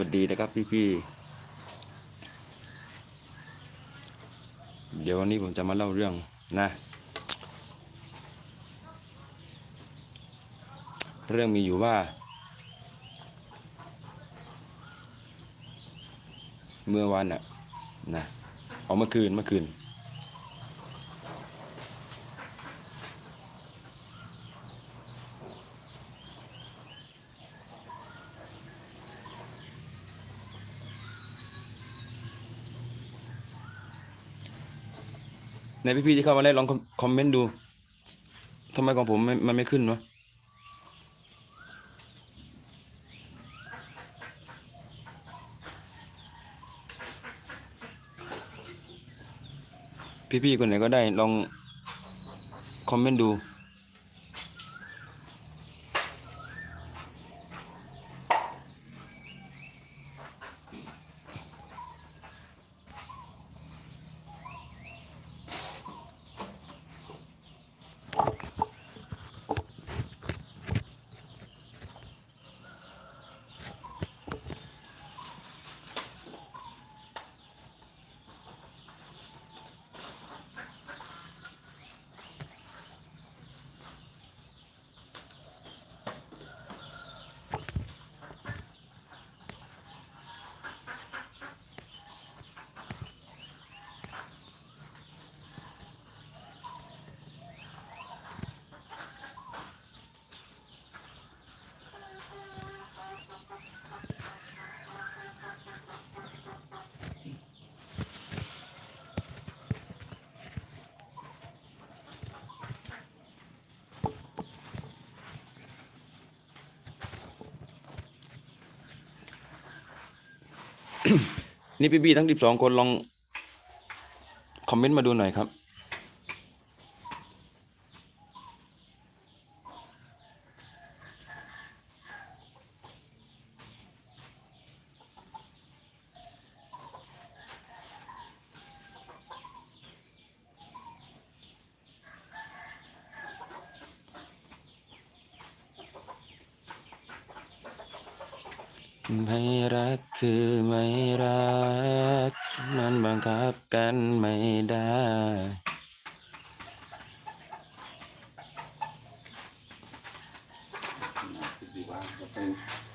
วัสดีนะครับพี่พี่ๆ เดี๋ยววันนี้ผมจะมาเล่าเรื่องนะ เรื่องมีอยู่ว่า เมื่อวานอะนะ เอาเมื่อคืนเมื่อคืน ในพี่ๆที่เข้ามาแรกลองคอมเมนต์ดูทำไมของผมม่มันไม่ขึ้นวะพี่ๆคนไหนก็ได้ลองคอมเมนต์ดู นี่พี่ๆทั้ง12คนลองคอมเมนต์มาดูหน่อยครับ ไม่รักคือไม่รัก มันบังคับกันไม่ได้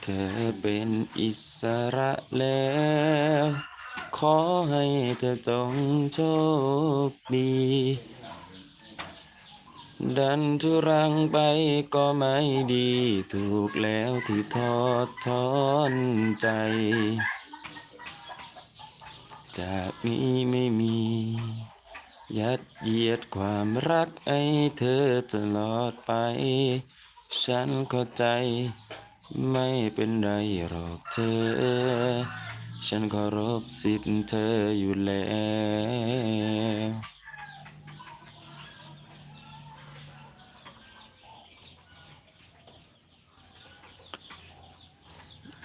เธอเป็นอิสระแล้ว ขอให้เธอจงโชคดี ดันทุรังไปก็ไม่ดี ถูกแล้วที่ทอดทอนใจ จากนี้ไม่มี ยัดเยียดความรักไอ้เธอตลอดไป ฉันเข้าใจ ไม่เป็นไรหรอกเธอ ฉันเคารพสิทธิ์เธออยู่แล้ว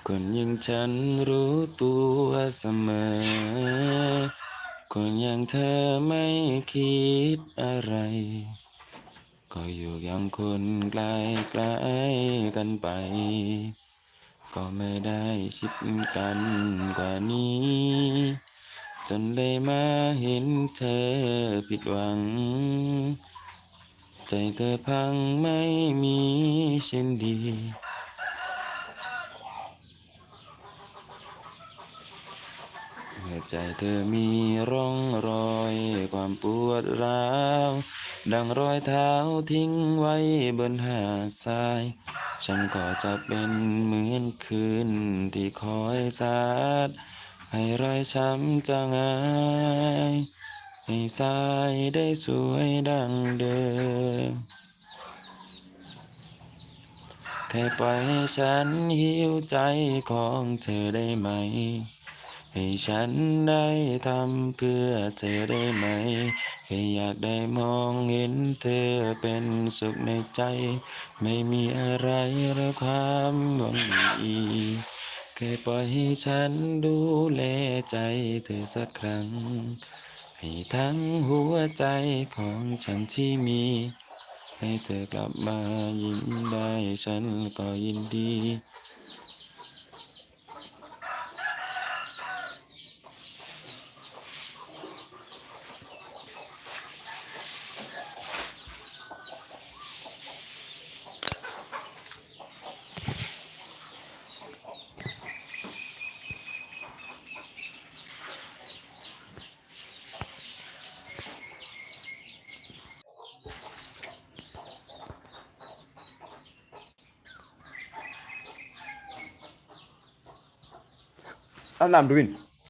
คนอยังฉันรู้ตัวเสมอ คนอย่างเธอไม่คิดอะไร ก็อยู่อย่างคนไกลไกลกันไป ก็ไม่ได้คิดกันกว่านี้ จนได้มาเห็นเธอผิดหวัง ใจเธอพังไม่มีเช่นดีื่อใจเธอมีร่องรอยความปวดร้าว ดังรอยเท้าทิ้งไว้บนหาดทราย ฉันก็จะเป็นเหมือนคืนที่คอยสาดให้รอยช้ำจางหายให้สายได้สวยดังเดิมแค่ปล่อยให้ฉันหิวใจของเธอได้ไหม ให้ฉันได้ทำเพื่อเธอได้ไหมแค่อยากได้มองเห็นเธอเป็นสุขในใจ ไม่มีอะไรหรือความหวังดีแค่ปล่อยให้ฉันดูแลใจเธอสักครั้ง ให้ทั้งหัวใจของฉันที่มี ให้เธอกลับมายิ้มได้ฉันก็ยินดี อาบน้ำดูวิน